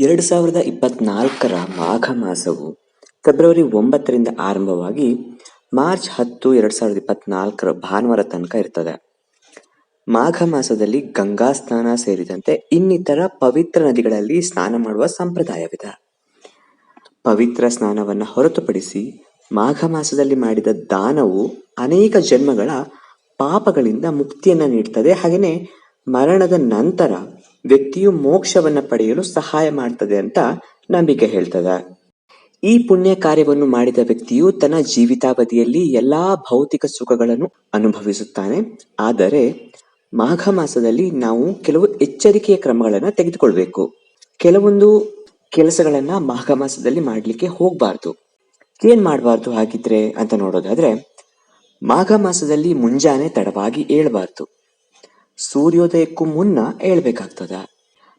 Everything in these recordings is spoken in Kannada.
ಎರಡು ಸಾವಿರದ ಇಪ್ಪತ್ನಾಲ್ಕರ ಮಾಘ ಮಾಸವು ಫೆಬ್ರವರಿ ಒಂಬತ್ತರಿಂದ ಆರಂಭವಾಗಿ ಮಾರ್ಚ್ ಹತ್ತು ಎರಡು ಸಾವಿರದ ಇಪ್ಪತ್ನಾಲ್ಕರ ಭಾನುವಾರ ತನಕ ಇರ್ತದೆ. ಮಾಘ ಮಾಸದಲ್ಲಿ ಗಂಗಾ ಸ್ನಾನ ಸೇರಿದಂತೆ ಇನ್ನಿತರ ಪವಿತ್ರ ನದಿಗಳಲ್ಲಿ ಸ್ನಾನ ಮಾಡುವ ಸಂಪ್ರದಾಯವಿದೆ. ಪವಿತ್ರ ಸ್ನಾನವನ್ನು ಹೊರತುಪಡಿಸಿ ಮಾಘ ಮಾಸದಲ್ಲಿ ಮಾಡಿದ ದಾನವು ಅನೇಕ ಜನ್ಮಗಳ ಪಾಪಗಳಿಂದ ಮುಕ್ತಿಯನ್ನು ನೀಡ್ತದೆ. ಹಾಗೆಯೇ ಮರಣದ ನಂತರ ವ್ಯಕ್ತಿಯು ಮೋಕ್ಷವನ್ನ ಪಡೆಯಲು ಸಹಾಯ ಮಾಡ್ತದೆ ಅಂತ ನಂಬಿಕೆ ಹೇಳ್ತದ. ಈ ಪುಣ್ಯ ಕಾರ್ಯವನ್ನು ಮಾಡಿದ ವ್ಯಕ್ತಿಯು ತನ್ನ ಜೀವಿತಾವಧಿಯಲ್ಲಿ ಎಲ್ಲಾ ಭೌತಿಕ ಸುಖಗಳನ್ನು ಅನುಭವಿಸುತ್ತಾನೆ. ಆದರೆ ಮಾಘ ಮಾಸದಲ್ಲಿ ನಾವು ಕೆಲವು ಎಚ್ಚರಿಕೆಯ ಕ್ರಮಗಳನ್ನು ತೆಗೆದುಕೊಳ್ಬೇಕು. ಕೆಲವೊಂದು ಕೆಲಸಗಳನ್ನ ಮಾಘ ಮಾಸದಲ್ಲಿ ಮಾಡ್ಲಿಕ್ಕೆ ಹೋಗ್ಬಾರ್ದು. ಏನ್ ಮಾಡಬಾರ್ದು ಹಾಗಿದ್ರೆ ಅಂತ ನೋಡೋದಾದ್ರೆ ಮಾಘ ಮಾಸದಲ್ಲಿ ಮುಂಜಾನೆ ತಡವಾಗಿ ಏಳಬಾರ್ದು. ಸೂರ್ಯೋದಯಕ್ಕೂ ಮುನ್ನ ಏಳ್ಬೇಕಾಗ್ತದ.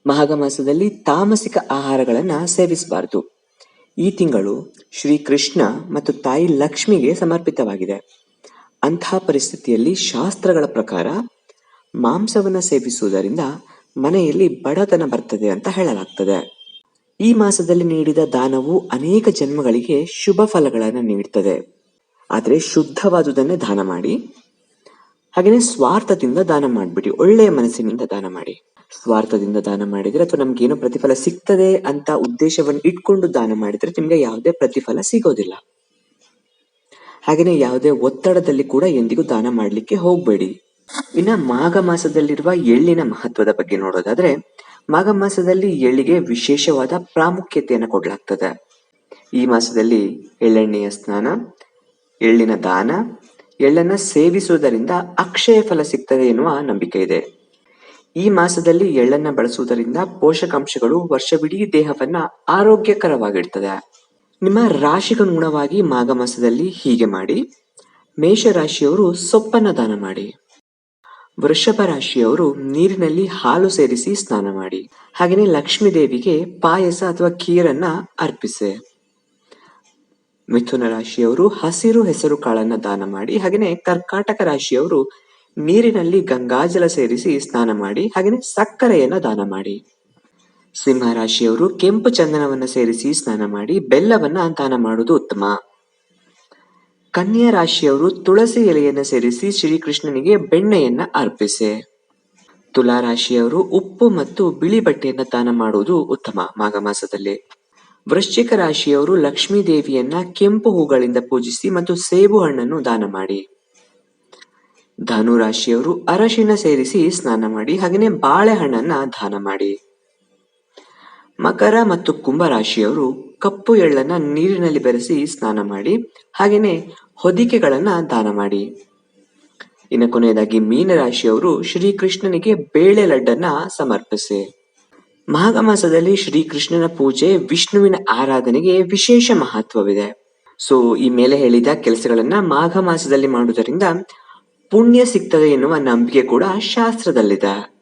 ಮಾಘ ಮಾಸದಲ್ಲಿ ತಾಮಸಿಕ ಆಹಾರಗಳನ್ನ ಸೇವಿಸಬಾರದು. ಈ ತಿಂಗಳು ಶ್ರೀ ಕೃಷ್ಣ ಮತ್ತು ತಾಯಿ ಲಕ್ಷ್ಮಿಗೆ ಸಮರ್ಪಿತವಾಗಿದೆ. ಅಂತಹ ಪರಿಸ್ಥಿತಿಯಲ್ಲಿ ಶಾಸ್ತ್ರಗಳ ಪ್ರಕಾರ ಮಾಂಸವನ್ನ ಸೇವಿಸುವುದರಿಂದ ಮನೆಯಲ್ಲಿ ಬಡತನ ಬರ್ತದೆ ಅಂತ ಹೇಳಲಾಗ್ತದೆ. ಈ ಮಾಸದಲ್ಲಿ ನೀಡಿದ ದಾನವು ಅನೇಕ ಜನ್ಮಗಳಿಗೆ ಶುಭ ಫಲಗಳನ್ನು ನೀಡುತ್ತದೆ ಆದರೆ ಶುದ್ಧವಾದುದನ್ನೇ ದಾನ ಮಾಡಿ ಹಾಗೆಯೇ ಸ್ವಾರ್ಥದಿಂದ ದಾನ ಮಾಡ್ಬಿಡಿ, ಒಳ್ಳೆಯ ಮನಸ್ಸಿನಿಂದ ದಾನ ಮಾಡಿ. ಸ್ವಾರ್ಥದಿಂದ ದಾನ ಮಾಡಿದ್ರೆ ಅಥವಾ ನಮ್ಗೆ ಏನೋ ಪ್ರತಿಫಲ ಸಿಗ್ತದೆ ಅಂತ ಉದ್ದೇಶವನ್ನು ಇಟ್ಕೊಂಡು ದಾನ ಮಾಡಿದ್ರೆ ನಿಮ್ಗೆ ಯಾವುದೇ ಪ್ರತಿಫಲ ಸಿಗೋದಿಲ್ಲ. ಹಾಗೆಯೇ ಯಾವುದೇ ಒತ್ತಡದಲ್ಲಿ ಕೂಡ ಎಂದಿಗೂ ದಾನ ಮಾಡ್ಲಿಕ್ಕೆ ಹೋಗ್ಬೇಡಿ. ಇನ್ನ ಮಾಘ ಮಾಸದಲ್ಲಿರುವ ಎಳ್ಳಿನ ಮಹತ್ವದ ಬಗ್ಗೆ ನೋಡೋದಾದ್ರೆ, ಮಾಘ ಮಾಸದಲ್ಲಿ ಎಳ್ಳಿಗೆ ವಿಶೇಷವಾದ ಪ್ರಾಮುಖ್ಯತೆಯನ್ನು ಕೊಡಲಾಗ್ತದೆ. ಈ ಮಾಸದಲ್ಲಿ ಎಳ್ಳೆಣ್ಣೆಯ ಸ್ನಾನ, ಎಳ್ಳಿನ ದಾನ ಎಳ್ಳನ್ನ ಸೇವಿಸುವುದರಿಂದ ಅಕ್ಷಯ ಫಲ ಸಿಗ್ತದೆ ಎನ್ನುವ ನಂಬಿಕೆ ಇದೆ. ಈ ಮಾಸದಲ್ಲಿ ಎಳ್ಳನ್ನ ಬಳಸುವುದರಿಂದ ಪೋಷಕಾಂಶಗಳು ವರ್ಷವಿಡೀ ದೇಹವನ್ನ ಆರೋಗ್ಯಕರವಾಗಿಡ್ತದೆ. ನಿಮ್ಮ ರಾಶಿಗನುಗುಣವಾಗಿ ಮಾಘ ಮಾಸದಲ್ಲಿ ಹೀಗೆ ಮಾಡಿ. ಮೇಷ ರಾಶಿಯವರು ಸೊಪ್ಪನ್ನ ದಾನ ಮಾಡಿ. ವೃಷಭ ರಾಶಿಯವರು ನೀರಿನಲ್ಲಿ ಹಾಲು ಸೇರಿಸಿ ಸ್ನಾನ ಮಾಡಿ. ಹಾಗೆಯೇ ಲಕ್ಷ್ಮೀ ದೇವಿಗೆ ಪಾಯಸ ಅಥವಾ ಖೀರನ್ನ ಅರ್ಪಿಸಿ. ಮಿಥುನ ರಾಶಿಯವರು ಹಸಿರು ಹೆಸರು ಕಾಳನ್ನ ದಾನ ಮಾಡಿ ಹಾಗೆಯೇ ಕರ್ಕಾಟಕ ರಾಶಿಯವರು ನೀರಿನಲ್ಲಿ ಗಂಗಾಜಲ ಸೇರಿಸಿ ಸ್ನಾನ ಮಾಡಿ ಹಾಗೆಯೇ ಸಕ್ಕರೆಯನ್ನ ದಾನ ಮಾಡಿ. ಸಿಂಹ ರಾಶಿಯವರು ಕೆಂಪು ಚಂದನವನ್ನ ಸೇರಿಸಿ ಸ್ನಾನ ಮಾಡಿ, ಬೆಲ್ಲವನ್ನ ದಾನ ಮಾಡುವುದು ಉತ್ತಮ. ಕನ್ಯಾ ರಾಶಿಯವರು ತುಳಸಿ ಎಲೆಯನ್ನು ಸೇರಿಸಿ ಶ್ರೀಕೃಷ್ಣನಿಗೆ ಬೆಣ್ಣೆಯನ್ನ ಅರ್ಪಿಸಿ. ತುಲಾ ರಾಶಿಯವರು ಉಪ್ಪು ಮತ್ತು ಬಿಳಿ ಬಟ್ಟೆಯನ್ನ ದಾನ ಮಾಡುವುದು ಉತ್ತಮ ಮಾಘ ಮಾಸದಲ್ಲಿ. ವೃಶ್ಚಿಕ ರಾಶಿಯವರು ಲಕ್ಷ್ಮೀ ದೇವಿಯನ್ನ ಕೆಂಪು ಹೂಗಳಿಂದ ಪೂಜಿಸಿ ಮತ್ತು ಸೇಬು ಹಣ್ಣನ್ನು ದಾನ ಮಾಡಿ. ಧನು ರಾಶಿಯವರು ಅರಶಿನ ಸೇರಿಸಿ ಸ್ನಾನ ಮಾಡಿ, ಹಾಗೆಯೇ ಬಾಳೆಹಣ್ಣನ್ನ ದಾನ ಮಾಡಿ. ಮಕರ ಮತ್ತು ಕುಂಭ ರಾಶಿಯವರು ಕಪ್ಪು ಎಳ್ಳನ್ನ ನೀರಿನಲ್ಲಿ ಬೆರೆಸಿ ಸ್ನಾನ ಮಾಡಿ, ಹಾಗೆಯೇ ಹೊದಿಕೆಗಳನ್ನ ದಾನ ಮಾಡಿ. ಇನ್ನು ಕೊನೆಯದಾಗಿ ಮೀನರಾಶಿಯವರು ಶ್ರೀಕೃಷ್ಣನಿಗೆ ಬೇಳೆ ಲಡ್ಡನ್ನ ಸಮರ್ಪಿಸಿ. ಮಾಘ ಮಾಸದಲ್ಲಿ ಶ್ರೀಕೃಷ್ಣನ ಪೂಜೆ, ವಿಷ್ಣುವಿನ ಆರಾಧನೆಗೆ ವಿಶೇಷ ಮಹತ್ವವಿದೆ. ಸೊ ಈ ಮೇಲೆ ಹೇಳಿದ ಕೆಲಸಗಳನ್ನ ಮಾಘ ಮಾಸದಲ್ಲಿ ಮಾಡುವುದರಿಂದ ಪುಣ್ಯ ಸಿಗ್ತದೆ ಎನ್ನುವ ನಂಬಿಕೆ ಕೂಡ ಶಾಸ್ತ್ರದಲ್ಲಿದೆ.